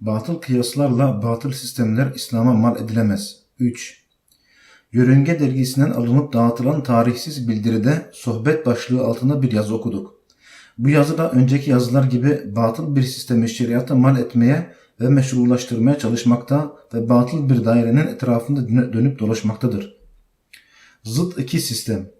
Batıl kıyaslarla batıl sistemler İslam'a mal edilemez. 3. Yörünge dergisinden alınıp dağıtılan tarihsiz bildiride sohbet başlığı altında bir yazı okuduk. Bu yazıda önceki yazılar gibi batıl bir sistemi şeriata mal etmeye ve meşrulaştırmaya çalışmakta ve batıl bir dairenin etrafında dönü- dönüp dolaşmaktadır. Zıt iki sistem.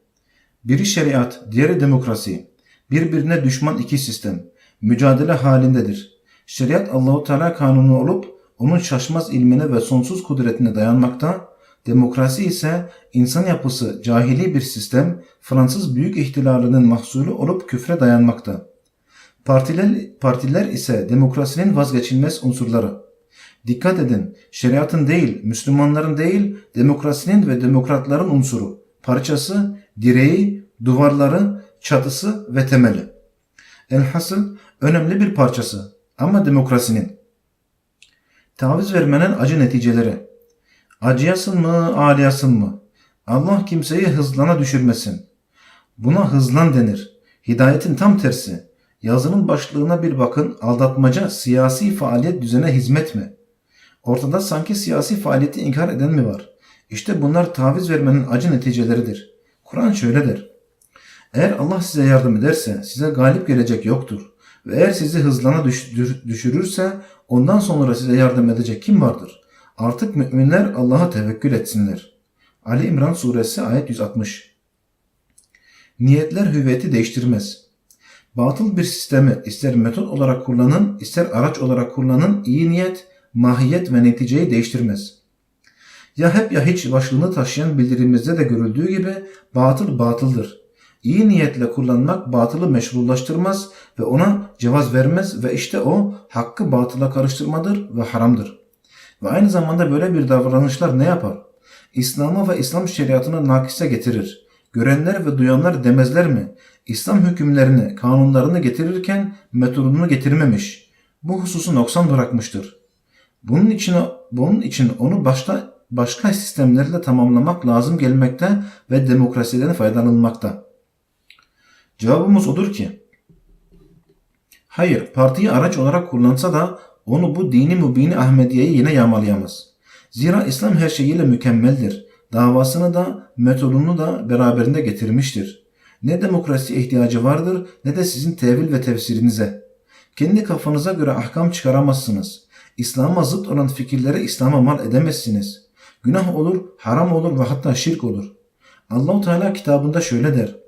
Biri şeriat, diğeri demokrasi. Birbirine düşman iki sistem. Mücadele halindedir. Şeriat Allahu Teala kanunu olup onun şaşmaz ilmine ve sonsuz kudretine dayanmakta. Demokrasi ise insan yapısı cahili bir sistem, Fransız Büyük İhtilalinin mahsulü olup küfre dayanmakta. Partiler, partiler ise demokrasinin vazgeçilmez unsurları. Dikkat edin, şeriatın değil, Müslümanların değil, demokrasinin ve demokratların unsuru, parçası, direği, duvarları, çatısı ve temeli. Elhasıl önemli bir parçası ama demokrasinin. Taviz vermenin acı neticeleri. Acıyasın mı, ağlayasın mı? Allah kimseyi hızlana düşürmesin. Buna hızlan denir. Hidayetin tam tersi. Yazının başlığına bir bakın aldatmaca siyasi faaliyet düzene hizmet mi? Ortada sanki siyasi faaliyeti inkar eden mi var? İşte bunlar taviz vermenin acı neticeleridir. Kur'an şöyle der. Eğer Allah size yardım ederse size galip gelecek yoktur. Ve eğer sizi hızlana düşürürse ondan sonra size yardım edecek kim vardır? Artık müminler Allah'a tevekkül etsinler. Ali İmran suresi ayet 160 Niyetler hüviyeti değiştirmez. Batıl bir sistemi ister metot olarak kullanın, ister araç olarak kullanın, iyi niyet, mahiyet ve neticeyi değiştirmez. Ya hep ya hiç başlığını taşıyan bildirimizde de görüldüğü gibi batıl batıldır. İyi niyetle kullanmak batılı meşrulaştırmaz ve ona cevaz vermez ve işte o hakkı batıla karıştırmadır ve haramdır. Ve aynı zamanda böyle bir davranışlar ne yapar? İslam'ı ve İslam şeriatını nakise getirir. Görenler ve duyanlar demezler mi? İslam hükümlerini, kanunlarını getirirken metodunu getirmemiş. Bu hususu noksan bırakmıştır. Bunun için bunun için onu başta başka sistemlerle tamamlamak lazım gelmekte ve demokrasiden faydalanılmakta. Cevabımız odur ki Hayır, partiyi araç olarak kullansa da onu bu dini mübini Ahmediye'yi yine yağmalayamaz. Zira İslam her şeyiyle mükemmeldir. Davasını da, metodunu da beraberinde getirmiştir. Ne demokrasiye ihtiyacı vardır ne de sizin tevil ve tefsirinize. Kendi kafanıza göre ahkam çıkaramazsınız. İslam'a zıt olan fikirlere İslam'a mal edemezsiniz. Günah olur, haram olur ve hatta şirk olur. Allahu Teala kitabında şöyle der.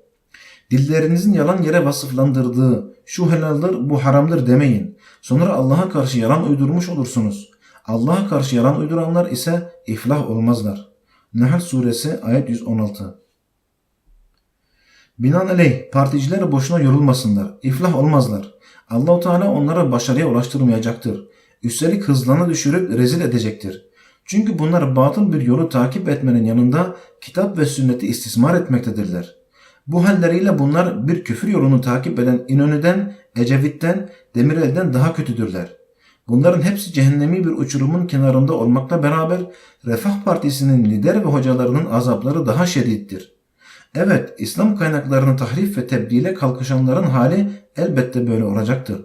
Dillerinizin yalan yere vasıflandırdığı şu helaldir bu haramdır demeyin. Sonra Allah'a karşı yalan uydurmuş olursunuz. Allah'a karşı yalan uyduranlar ise iflah olmazlar. Nahl suresi ayet 116 Binaenaleyh particiler boşuna yorulmasınlar. iflah olmazlar. Allahu Teala onlara başarıya ulaştırmayacaktır. Üstelik hızlarına düşürüp rezil edecektir. Çünkü bunlar batıl bir yolu takip etmenin yanında kitap ve sünneti istismar etmektedirler. Bu halleriyle bunlar bir küfür yolunu takip eden İnönü'den, Ecevit'ten, Demirel'den daha kötüdürler. Bunların hepsi cehennemi bir uçurumun kenarında olmakla beraber Refah Partisi'nin lider ve hocalarının azapları daha şiddettir. Evet, İslam kaynaklarını tahrif ve tebdile kalkışanların hali elbette böyle olacaktır.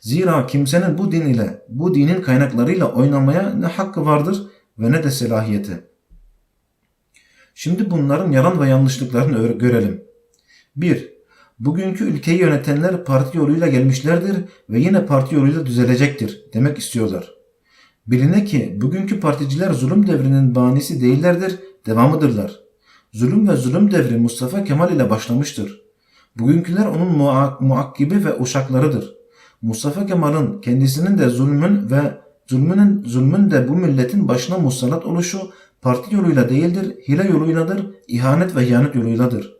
Zira kimsenin bu din ile, bu dinin kaynaklarıyla oynamaya ne hakkı vardır ve ne de selahiyeti. Şimdi bunların yalan ve yanlışlıklarını görelim. 1. Bugünkü ülkeyi yönetenler parti yoluyla gelmişlerdir ve yine parti yoluyla düzelecektir demek istiyorlar. Biline ki bugünkü particiler zulüm devrinin banisi değillerdir, devamıdırlar. Zulüm ve zulüm devri Mustafa Kemal ile başlamıştır. Bugünküler onun muak- muakkibi ve uşaklarıdır. Mustafa Kemal'in kendisinin de zulmün ve zulmünün zulmün de bu milletin başına musallat oluşu parti yoluyla değildir, hile yoluyladır, ihanet ve hıyanet yoluyladır.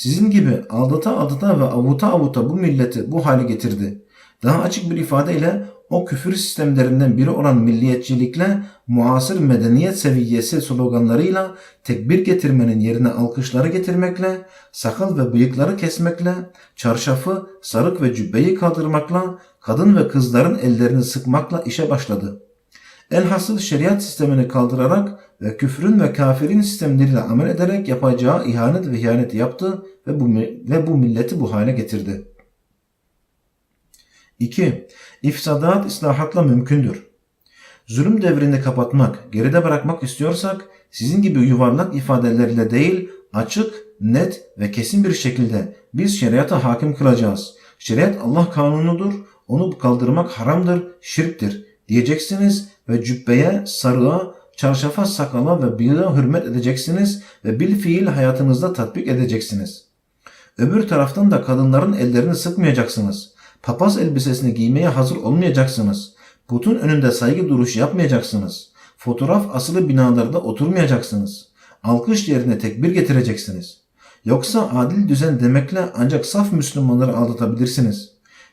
Sizin gibi aldata aldata ve avuta avuta bu milleti bu hale getirdi. Daha açık bir ifadeyle o küfür sistemlerinden biri olan milliyetçilikle muasır medeniyet seviyesi sloganlarıyla tekbir getirmenin yerine alkışları getirmekle, sakal ve bıyıkları kesmekle, çarşafı, sarık ve cübbeyi kaldırmakla, kadın ve kızların ellerini sıkmakla işe başladı. Elhasıl şeriat sistemini kaldırarak ve küfrün ve kafirin sistemleriyle amel ederek yapacağı ihanet ve ihaneti yaptı ve bu, ve bu milleti bu hale getirdi. 2. İfsadat islahatla mümkündür. Zulüm devrini kapatmak, geride bırakmak istiyorsak sizin gibi yuvarlak ifadelerle değil, açık, net ve kesin bir şekilde biz şeriata hakim kılacağız. Şeriat Allah kanunudur, onu kaldırmak haramdır, şirktir diyeceksiniz ve cübbeye, sarığa, çarşafa, sakala ve bıyığa hürmet edeceksiniz ve bil fiil hayatınızda tatbik edeceksiniz. Öbür taraftan da kadınların ellerini sıkmayacaksınız. Papaz elbisesini giymeye hazır olmayacaksınız. Putun önünde saygı duruşu yapmayacaksınız. Fotoğraf asılı binalarda oturmayacaksınız. Alkış yerine tekbir getireceksiniz. Yoksa adil düzen demekle ancak saf Müslümanları aldatabilirsiniz.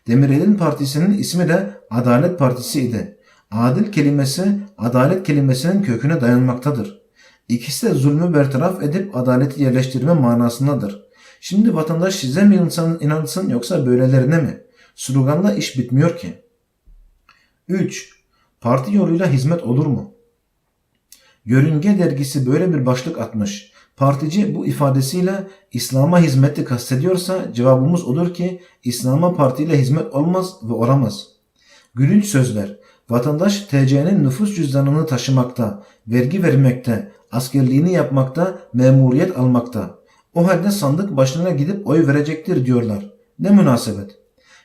Demirel'in partisinin ismi de Adalet Partisi idi. Adil kelimesi adalet kelimesinin köküne dayanmaktadır. İkisi de zulmü bertaraf edip adaleti yerleştirme manasındadır. Şimdi vatandaş size mi insan inansın yoksa böylelerine mi? Sloganla iş bitmiyor ki. 3. Parti yoluyla hizmet olur mu? Yörünge dergisi böyle bir başlık atmış. Partici bu ifadesiyle İslam'a hizmeti kastediyorsa cevabımız odur ki İslam'a partiyle hizmet olmaz ve olamaz. Gülünç sözler. Vatandaş TC'nin nüfus cüzdanını taşımakta, vergi vermekte, askerliğini yapmakta, memuriyet almakta. O halde sandık başına gidip oy verecektir diyorlar. Ne münasebet.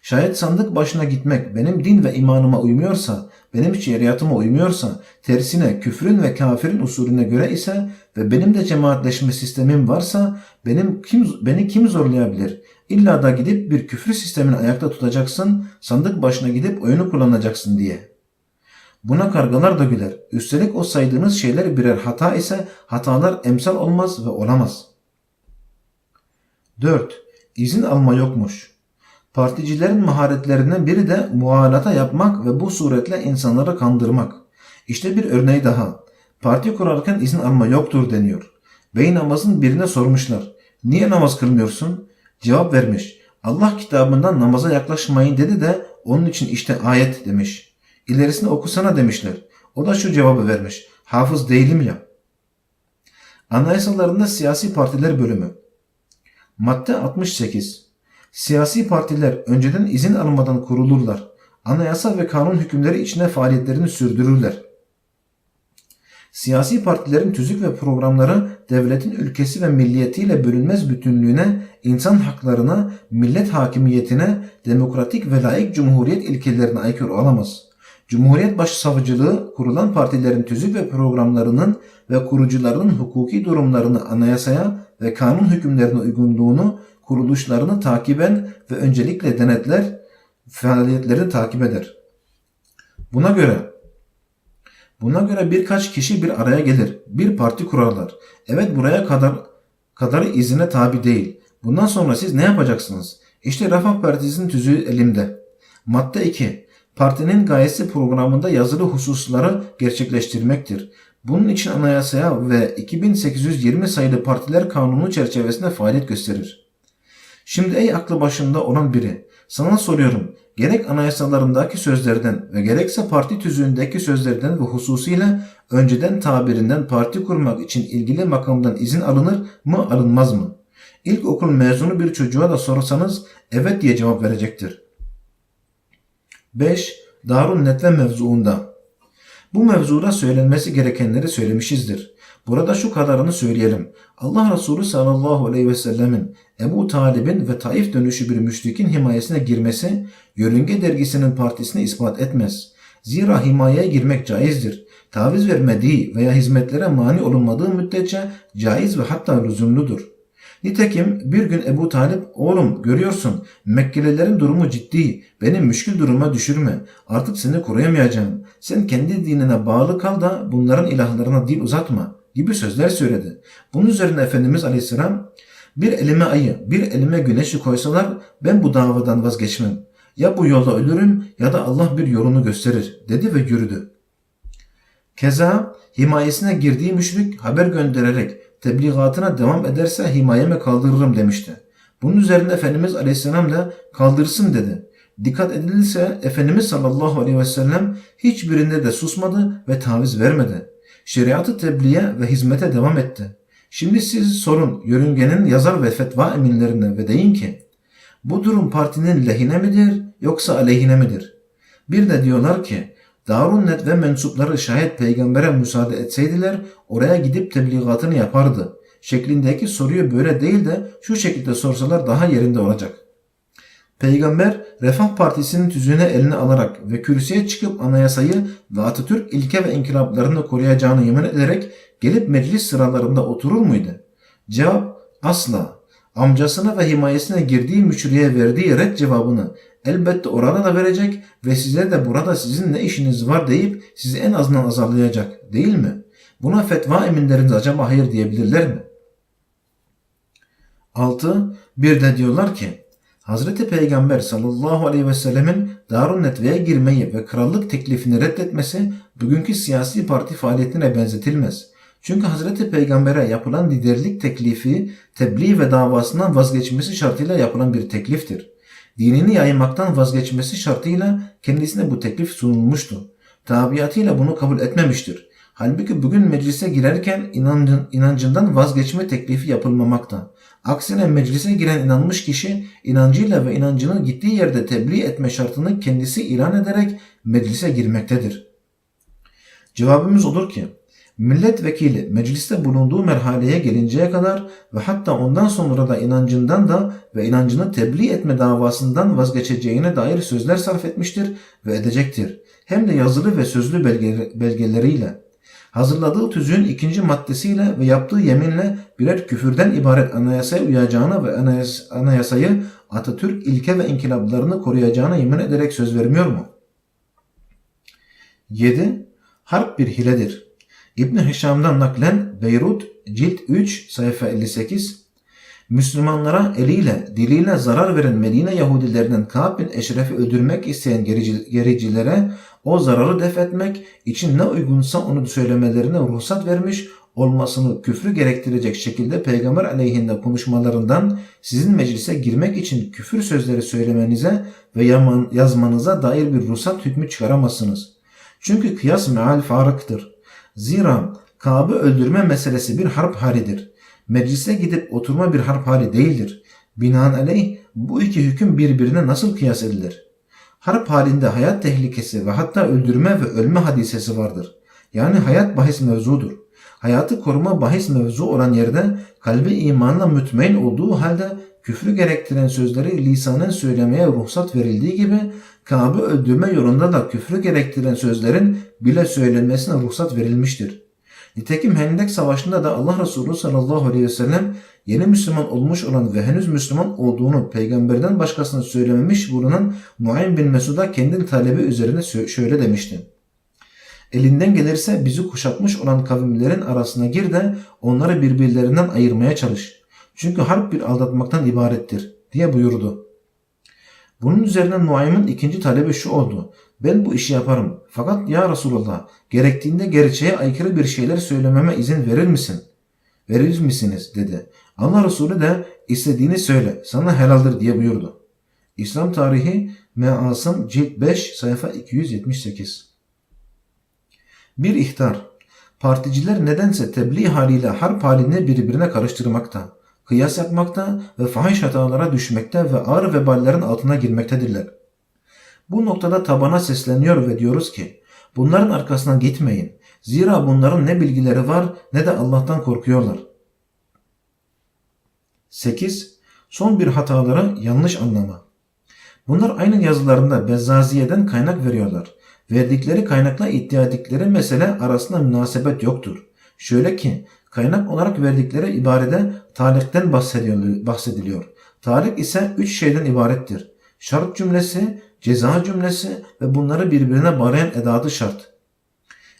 Şayet sandık başına gitmek benim din ve imanıma uymuyorsa, benim şeriatıma uymuyorsa, tersine küfrün ve kafirin usulüne göre ise ve benim de cemaatleşme sistemim varsa benim kim beni kim zorlayabilir? İlla da gidip bir küfür sistemini ayakta tutacaksın, sandık başına gidip oyunu kullanacaksın diye. Buna kargalar da güler. Üstelik o saydığınız şeyler birer hata ise hatalar emsal olmaz ve olamaz. 4. İzin alma yokmuş. Particilerin maharetlerinden biri de muhalata yapmak ve bu suretle insanları kandırmak. İşte bir örneği daha. Parti kurarken izin alma yoktur deniyor. Bey namazın birine sormuşlar. Niye namaz kılmıyorsun? Cevap vermiş. Allah kitabından namaza yaklaşmayın dedi de onun için işte ayet demiş. İlerisini okusana demişler. O da şu cevabı vermiş. Hafız değilim ya. Anayasalarında siyasi partiler bölümü. Madde 68. Siyasi partiler önceden izin almadan kurulurlar. Anayasa ve kanun hükümleri içinde faaliyetlerini sürdürürler. Siyasi partilerin tüzük ve programları devletin ülkesi ve milliyetiyle bölünmez bütünlüğüne, insan haklarına, millet hakimiyetine, demokratik ve layık cumhuriyet ilkelerine aykırı olamaz. Cumhuriyet Başsavcılığı kurulan partilerin tüzük ve programlarının ve kurucularının hukuki durumlarını anayasaya ve kanun hükümlerine uygunluğunu kuruluşlarını takiben ve öncelikle denetler, faaliyetlerini takip eder. Buna göre Buna göre birkaç kişi bir araya gelir. Bir parti kurarlar. Evet buraya kadar kadar izine tabi değil. Bundan sonra siz ne yapacaksınız? İşte Refah Partisi'nin tüzüğü elimde. Madde 2. Partinin gayesi programında yazılı hususları gerçekleştirmektir. Bunun için anayasaya ve 2820 sayılı partiler kanunu çerçevesinde faaliyet gösterir. Şimdi ey aklı başında olan biri, sana soruyorum. Gerek anayasalarındaki sözlerden ve gerekse parti tüzüğündeki sözlerden ve hususiyle önceden tabirinden parti kurmak için ilgili makamdan izin alınır mı alınmaz mı? İlkokul mezunu bir çocuğa da sorsanız evet diye cevap verecektir. 5. Darun Netve mevzuunda Bu mevzuda söylenmesi gerekenleri söylemişizdir. Burada şu kadarını söyleyelim. Allah Resulü sallallahu aleyhi ve sellemin Ebu Talib'in ve Taif dönüşü bir müşrikin himayesine girmesi Yörünge dergisinin partisini ispat etmez. Zira himayeye girmek caizdir. Taviz vermediği veya hizmetlere mani olunmadığı müddetçe caiz ve hatta lüzumludur. Nitekim bir gün Ebu Talip oğlum görüyorsun Mekkelilerin durumu ciddi beni müşkül duruma düşürme artık seni koruyamayacağım sen kendi dinine bağlı kal da bunların ilahlarına dil uzatma gibi sözler söyledi. Bunun üzerine Efendimiz Aleyhisselam bir elime ayı bir elime güneşi koysalar ben bu davadan vazgeçmem. Ya bu yolda ölürüm ya da Allah bir yolunu gösterir dedi ve yürüdü. Keza himayesine girdiği müşrik haber göndererek tebliğatına devam ederse himayeme kaldırırım demişti. Bunun üzerine Efendimiz Aleyhisselam da kaldırsın dedi. Dikkat edilirse Efendimiz sallallahu aleyhi ve sellem hiçbirinde de susmadı ve taviz vermedi. Şeriatı tebliğe ve hizmete devam etti. Şimdi siz sorun yörüngenin yazar ve fetva eminlerine ve deyin ki bu durum partinin lehine midir yoksa aleyhine midir? Bir de diyorlar ki Darunnet ve mensupları şayet peygambere müsaade etseydiler oraya gidip tebliğatını yapardı. Şeklindeki soruyu böyle değil de şu şekilde sorsalar daha yerinde olacak. Peygamber Refah Partisi'nin tüzüğüne eline alarak ve kürsüye çıkıp anayasayı ve Atatürk ilke ve inkılaplarını koruyacağını yemin ederek gelip meclis sıralarında oturur muydu? Cevap asla. Amcasına ve himayesine girdiği müşriye verdiği red cevabını elbette orada da verecek ve size de burada sizin ne işiniz var deyip sizi en azından azarlayacak değil mi? Buna fetva eminleriniz acaba hayır diyebilirler mi? 6. Bir de diyorlar ki Hazreti Peygamber sallallahu aleyhi ve sellemin Darun Netve'ye girmeyi ve krallık teklifini reddetmesi bugünkü siyasi parti faaliyetine benzetilmez. Çünkü Hazreti Peygamber'e yapılan liderlik teklifi tebliğ ve davasından vazgeçmesi şartıyla yapılan bir tekliftir. Dinini yaymaktan vazgeçmesi şartıyla kendisine bu teklif sunulmuştu. Tabiatıyla bunu kabul etmemiştir. Halbuki bugün meclise girerken inancın, inancından vazgeçme teklifi yapılmamakta. Aksine meclise giren inanmış kişi inancıyla ve inancının gittiği yerde tebliğ etme şartını kendisi ilan ederek meclise girmektedir. Cevabımız olur ki milletvekili mecliste bulunduğu merhaleye gelinceye kadar ve hatta ondan sonra da inancından da ve inancını tebliğ etme davasından vazgeçeceğine dair sözler sarf etmiştir ve edecektir. Hem de yazılı ve sözlü belgeleriyle. Hazırladığı tüzüğün ikinci maddesiyle ve yaptığı yeminle birer küfürden ibaret anayasaya uyacağına ve anayas anayasayı Atatürk ilke ve inkılaplarını koruyacağına yemin ederek söz vermiyor mu? 7. Harp bir hiledir. İbn Hişam'dan naklen Beyrut cilt 3 sayfa 58 Müslümanlara eliyle diliyle zarar veren Medine Yahudilerinden Ka'b bin Eşref'i öldürmek isteyen gerici, gericilere o zararı def etmek için ne uygunsa onu söylemelerine ruhsat vermiş olmasını küfrü gerektirecek şekilde peygamber aleyhinde konuşmalarından sizin meclise girmek için küfür sözleri söylemenize ve yazmanıza dair bir ruhsat hükmü çıkaramazsınız. Çünkü kıyas meal farıktır. Zira Ka'b'ı öldürme meselesi bir harp halidir. Meclise gidip oturma bir harp hali değildir. Binaenaleyh bu iki hüküm birbirine nasıl kıyas edilir? Harp halinde hayat tehlikesi ve hatta öldürme ve ölme hadisesi vardır. Yani hayat bahis mevzudur. Hayatı koruma bahis mevzu olan yerde kalbi imanla mütmain olduğu halde küfrü gerektiren sözleri lisanın söylemeye ruhsat verildiği gibi Kabe'ı öldürme yolunda da küfrü gerektiren sözlerin bile söylenmesine ruhsat verilmiştir. Nitekim Hendek Savaşı'nda da Allah Resulü sallallahu aleyhi ve sellem yeni Müslüman olmuş olan ve henüz Müslüman olduğunu peygamberden başkasına söylememiş bulunan Nuaym bin Mesud'a kendi talebi üzerine şöyle demişti. Elinden gelirse bizi kuşatmış olan kavimlerin arasına gir de onları birbirlerinden ayırmaya çalış. Çünkü harp bir aldatmaktan ibarettir diye buyurdu. Bunun üzerine Nuaym'ın ikinci talebi şu oldu. Ben bu işi yaparım. Fakat ya Resulallah gerektiğinde gerçeğe aykırı bir şeyler söylememe izin verir misin? Verir misiniz? dedi. Allah Resulü de istediğini söyle sana helaldir diye buyurdu. İslam tarihi Measım cilt 5 sayfa 278 Bir ihtar Particiler nedense tebliğ haliyle harp halini birbirine karıştırmakta kıyas yapmakta ve fahiş hatalara düşmekte ve ağır veballerin altına girmektedirler. Bu noktada tabana sesleniyor ve diyoruz ki bunların arkasından gitmeyin. Zira bunların ne bilgileri var ne de Allah'tan korkuyorlar. 8. Son bir hataları yanlış anlama. Bunlar aynı yazılarında Bezzaziye'den kaynak veriyorlar. Verdikleri kaynakla iddia ettikleri mesele arasında münasebet yoktur. Şöyle ki Kaynak olarak verdikleri ibarede talikten bahsediliyor. Talik ise üç şeyden ibarettir. Şart cümlesi, ceza cümlesi ve bunları birbirine bağlayan edatı şart.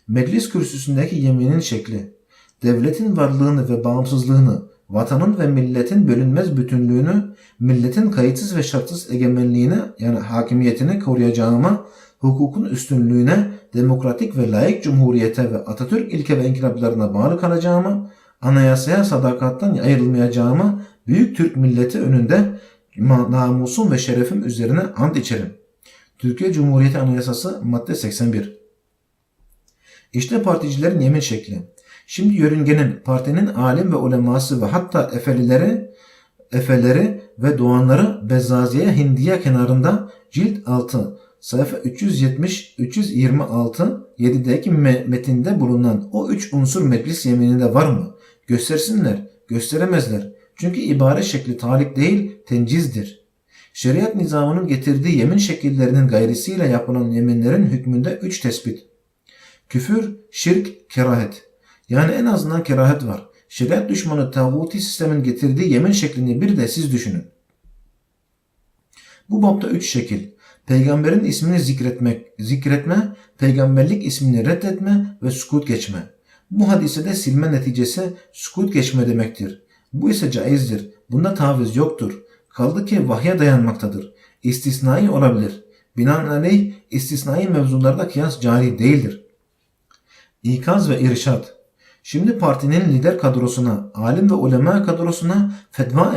Meclis kürsüsündeki yeminin şekli, devletin varlığını ve bağımsızlığını, vatanın ve milletin bölünmez bütünlüğünü, milletin kayıtsız ve şartsız egemenliğini yani hakimiyetini koruyacağıma, hukukun üstünlüğüne, demokratik ve layık cumhuriyete ve Atatürk ilke ve inkılaplarına bağlı kalacağımı, anayasaya sadakattan ayrılmayacağımı büyük Türk milleti önünde namusum ve şerefim üzerine ant içerim. Türkiye Cumhuriyeti Anayasası madde 81 İşte particilerin yemin şekli. Şimdi yörüngenin, partinin alim ve uleması ve hatta efelileri, efeleri ve doğanları Bezzaziye Hindiye kenarında cilt 6 sayfa 370-326 7'deki metinde bulunan o üç unsur meclis yemininde var mı? Göstersinler, gösteremezler. Çünkü ibare şekli talik değil, tencizdir. Şeriat nizamının getirdiği yemin şekillerinin gayrisiyle yapılan yeminlerin hükmünde üç tespit. Küfür, şirk, kerahet. Yani en azından kerahet var. Şeriat düşmanı tağuti sistemin getirdiği yemin şeklini bir de siz düşünün. Bu bapta üç şekil. Peygamberin ismini zikretmek, zikretme, peygamberlik ismini reddetme ve sukut geçme. Bu hadisede silme neticesi sukut geçme demektir. Bu ise caizdir. Bunda taviz yoktur. Kaldı ki vahye dayanmaktadır. İstisnai olabilir. Binaenaleyh istisnai mevzularda kıyas cari değildir. İkaz ve irşat Şimdi partinin lider kadrosuna, alim ve ulema kadrosuna, fetva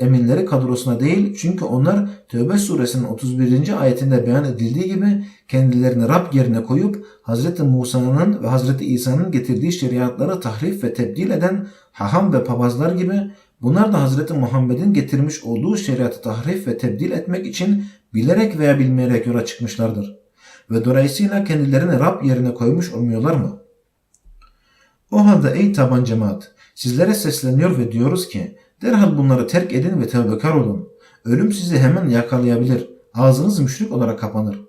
eminleri, kadrosuna değil çünkü onlar Tövbe suresinin 31. ayetinde beyan edildiği gibi kendilerini Rab yerine koyup Hz. Musa'nın ve Hz. İsa'nın getirdiği şeriatları tahrif ve tebdil eden haham ve papazlar gibi bunlar da Hz. Muhammed'in getirmiş olduğu şeriatı tahrif ve tebdil etmek için bilerek veya bilmeyerek yola çıkmışlardır. Ve dolayısıyla kendilerini Rab yerine koymuş olmuyorlar mı? O halde ey taban cemaat sizlere sesleniyor ve diyoruz ki derhal bunları terk edin ve tevbekar olun. Ölüm sizi hemen yakalayabilir. Ağzınız müşrik olarak kapanır.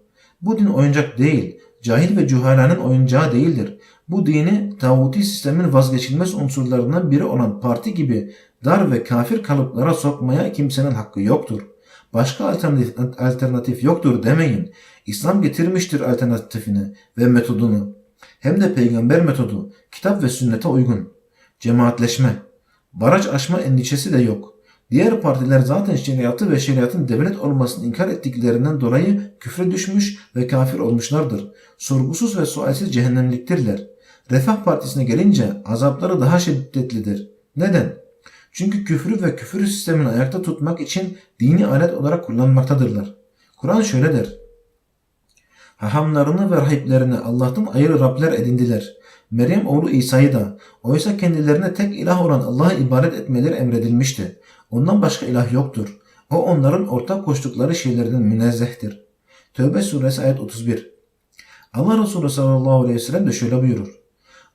Bu din oyuncak değil, cahil ve cühalanın oyuncağı değildir. Bu dini tağuti sistemin vazgeçilmez unsurlarından biri olan parti gibi dar ve kafir kalıplara sokmaya kimsenin hakkı yoktur. Başka alternatif, alternatif yoktur demeyin. İslam getirmiştir alternatifini ve metodunu hem de peygamber metodu, kitap ve sünnete uygun. Cemaatleşme, baraj aşma endişesi de yok. Diğer partiler zaten şeriatı ve şeriatın devlet olmasını inkar ettiklerinden dolayı küfre düşmüş ve kafir olmuşlardır. Sorgusuz ve sualsiz cehennemliktirler. Refah Partisi'ne gelince azapları daha şiddetlidir. Neden? Çünkü küfrü ve küfür sistemini ayakta tutmak için dini alet olarak kullanmaktadırlar. Kur'an şöyle der. Hahamlarını ve rahiplerini Allah'tan ayrı Rabler edindiler. Meryem oğlu İsa'yı da oysa kendilerine tek ilah olan Allah'a ibadet etmeleri emredilmişti. Ondan başka ilah yoktur. O onların ortak koştukları şeylerden münezzehtir. Tövbe suresi ayet 31 Allah Resulü sallallahu aleyhi ve sellem de şöyle buyurur.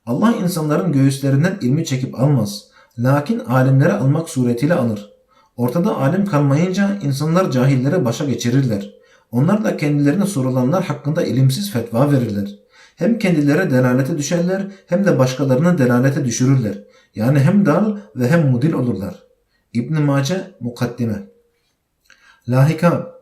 Allah insanların göğüslerinden ilmi çekip almaz. Lakin alimlere almak suretiyle alır. Ortada alim kalmayınca insanlar cahillere başa geçirirler. Onlar da kendilerine sorulanlar hakkında ilimsiz fetva verirler. Hem kendileri delalete düşerler hem de başkalarını delalete düşürürler. Yani hem dal ve hem mudil olurlar. İbn Mace Mukaddime Lahika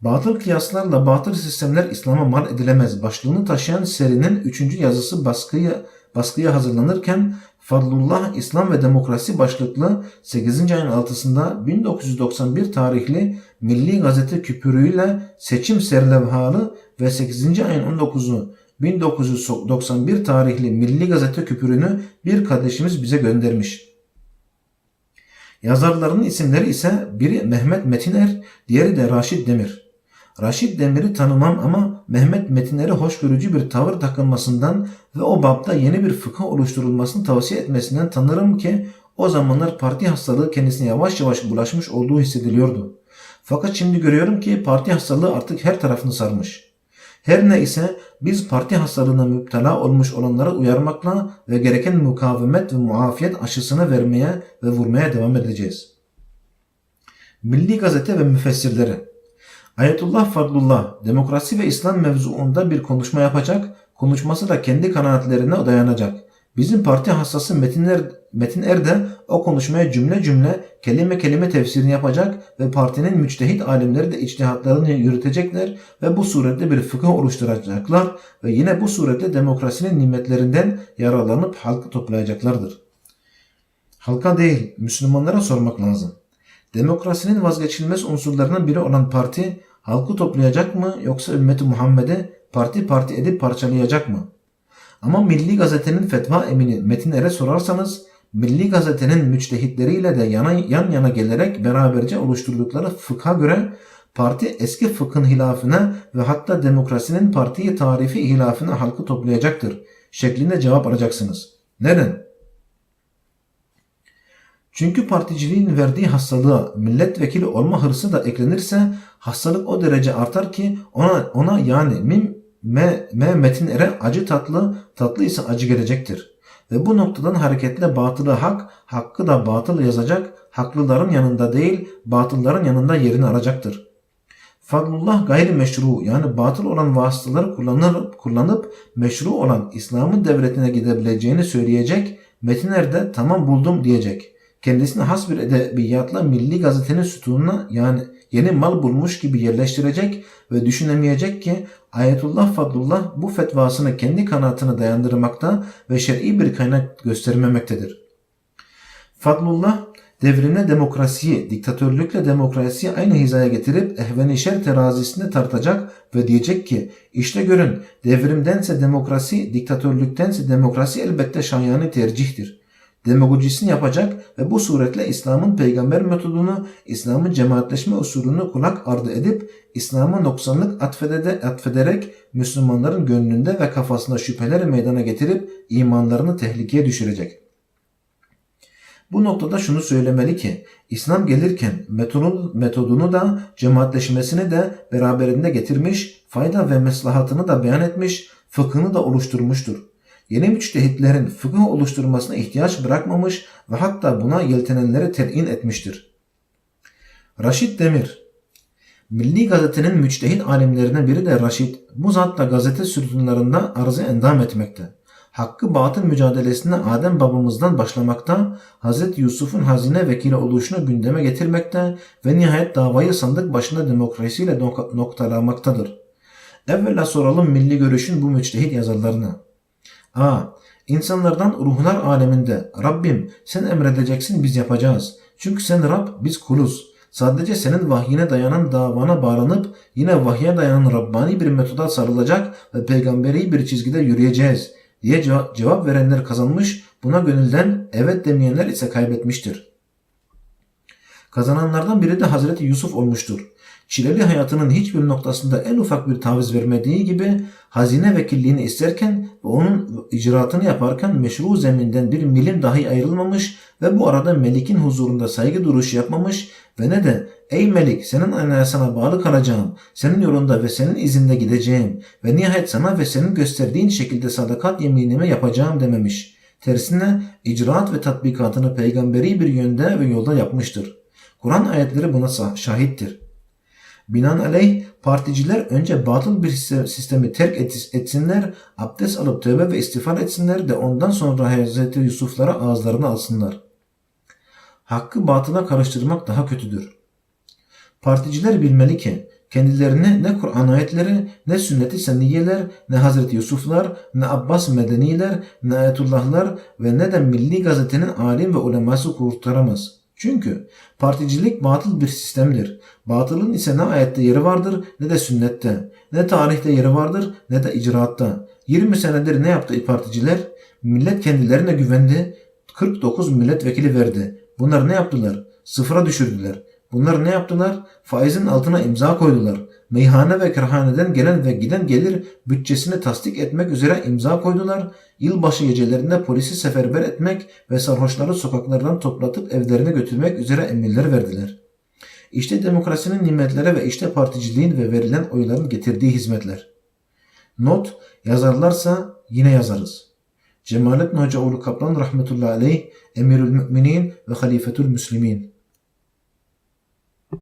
Batıl kıyaslarla batıl sistemler İslam'a mal edilemez. Başlığını taşıyan serinin 3. yazısı baskıya, baskıya hazırlanırken Fadlullah İslam ve Demokrasi başlıklı 8. ayın 6'sında 1991 tarihli Milli Gazete küpürüyle seçim serlevhalı ve 8. ayın 19'u 1991 tarihli Milli Gazete küpürünü bir kardeşimiz bize göndermiş. Yazarlarının isimleri ise biri Mehmet Metiner, diğeri de Raşit Demir. Raşit Demir'i tanımam ama Mehmet Metinleri hoşgörücü bir tavır takılmasından ve o bapta yeni bir fıkıh oluşturulmasını tavsiye etmesinden tanırım ki o zamanlar parti hastalığı kendisine yavaş yavaş bulaşmış olduğu hissediliyordu. Fakat şimdi görüyorum ki parti hastalığı artık her tarafını sarmış. Her ne ise biz parti hastalığına müptela olmuş olanları uyarmakla ve gereken mukavemet ve muafiyet aşısını vermeye ve vurmaya devam edeceğiz. Milli Gazete ve müfessirleri Ayetullah Fadlullah demokrasi ve İslam mevzuunda bir konuşma yapacak, konuşması da kendi kanaatlerine dayanacak. Bizim parti hassası Metinler, Metin Er de o konuşmaya cümle cümle, kelime kelime tefsirini yapacak ve partinin müçtehit alimleri de içtihatlarını yürütecekler ve bu surette bir fıkıh oluşturacaklar ve yine bu surette demokrasinin nimetlerinden yararlanıp halkı toplayacaklardır. Halka değil, Müslümanlara sormak lazım. Demokrasinin vazgeçilmez unsurlarından biri olan parti halkı toplayacak mı yoksa ümmeti Muhammed'e parti parti edip parçalayacak mı? Ama Milli Gazete'nin fetva emini Metin Er'e sorarsanız Milli Gazete'nin müçtehitleriyle de yana, yan yana gelerek beraberce oluşturdukları fıkha göre parti eski fıkhın hilafına ve hatta demokrasinin partiyi tarifi hilafına halkı toplayacaktır şeklinde cevap alacaksınız. Neden? Çünkü particiliğin verdiği hastalığa milletvekili olma hırsı da eklenirse hastalık o derece artar ki ona ona yani mim me, me metin ere acı tatlı tatlı ise acı gelecektir. Ve bu noktadan hareketle batılı hak, hakkı da batıl yazacak, haklıların yanında değil, batılların yanında yerini aracaktır. Fadlullah gayri meşru yani batıl olan vasıtaları kullanıp, kullanıp meşru olan İslam'ın devletine gidebileceğini söyleyecek, metinlerde tamam buldum diyecek. Kendisine has bir edebiyatla milli gazetenin sütununa yani yeni mal bulmuş gibi yerleştirecek ve düşünemeyecek ki Ayetullah Fadlullah bu fetvasını kendi kanaatine dayandırmakta ve şer'i bir kaynak göstermemektedir. Fadlullah devrimle demokrasiyi, diktatörlükle demokrasiyi aynı hizaya getirip ehven şer terazisinde tartacak ve diyecek ki işte görün devrimdense demokrasi, diktatörlüktense demokrasi elbette şayani tercihtir. Demagojisini yapacak ve bu suretle İslam'ın peygamber metodunu, İslam'ın cemaatleşme usulünü kulak ardı edip İslam'a noksanlık atfedede, atfederek Müslümanların gönlünde ve kafasında şüpheleri meydana getirip imanlarını tehlikeye düşürecek. Bu noktada şunu söylemeli ki İslam gelirken metodunu, metodunu da cemaatleşmesini de beraberinde getirmiş, fayda ve meslahatını da beyan etmiş, fıkhını da oluşturmuştur. Yeni müçtehitlerin fıkıh oluşturmasına ihtiyaç bırakmamış ve hatta buna yeltenenleri telin etmiştir. Raşid Demir Milli Gazete'nin müçtehit alimlerinden biri de Raşid, bu zatla gazete sütunlarında arzı endam etmekte hakkı batıl mücadelesine Adem babamızdan başlamakta, Hz. Yusuf'un hazine vekili oluşunu gündeme getirmekte ve nihayet davayı sandık başında demokrasiyle nok- noktalamaktadır. Evvela soralım milli görüşün bu müçtehit yazarlarına. A. İnsanlardan ruhlar aleminde Rabbim sen emredeceksin biz yapacağız. Çünkü sen Rab biz kuluz. Sadece senin vahyine dayanan davana bağlanıp yine vahye dayanan Rabbani bir metoda sarılacak ve peygamberi bir çizgide yürüyeceğiz diye cevap verenler kazanmış, buna gönülden evet demeyenler ise kaybetmiştir. Kazananlardan biri de Hazreti Yusuf olmuştur. Çileli hayatının hiçbir noktasında en ufak bir taviz vermediği gibi hazine vekilliğini isterken ve onun icraatını yaparken meşru zeminden bir milim dahi ayrılmamış ve bu arada Melik'in huzurunda saygı duruşu yapmamış ve ne de ey Melik senin anayasana bağlı kalacağım, senin yolunda ve senin izinde gideceğim ve nihayet sana ve senin gösterdiğin şekilde sadakat yeminimi yapacağım dememiş. Tersine icraat ve tatbikatını peygamberi bir yönde ve yolda yapmıştır. Kur'an ayetleri buna şahittir. Binaenaleyh particiler önce batıl bir sistemi terk etsinler, abdest alıp tövbe ve istiğfar etsinler de ondan sonra Hz. Yusuf'lara ağızlarını alsınlar. Hakkı batıla karıştırmak daha kötüdür. Particiler bilmeli ki kendilerini ne Kur'an ayetleri, ne sünnet-i senniyeler, ne Hazreti Yusuflar, ne Abbas Medeniler, ne Ayetullahlar ve ne de Milli Gazete'nin alim ve uleması kurtaramaz.'' Çünkü particilik batıl bir sistemdir. Batılın ise ne ayette yeri vardır ne de sünnette. Ne tarihte yeri vardır ne de icraatta. 20 senedir ne yaptı particiler? Millet kendilerine güvendi. 49 milletvekili verdi. Bunlar ne yaptılar? Sıfıra düşürdüler. Bunlar ne yaptılar? Faizin altına imza koydular. Meyhane ve kırhaneden gelen ve giden gelir bütçesini tasdik etmek üzere imza koydular. Yılbaşı gecelerinde polisi seferber etmek ve sarhoşları sokaklardan toplatıp evlerine götürmek üzere emirler verdiler. İşte demokrasinin nimetleri ve işte particiliğin ve verilen oyların getirdiği hizmetler. Not, yazarlarsa yine yazarız. Cemalettin Hocaoğlu Kaplan rahmetullahi aleyh, Emirül Müminin ve Halifetül Müslimin.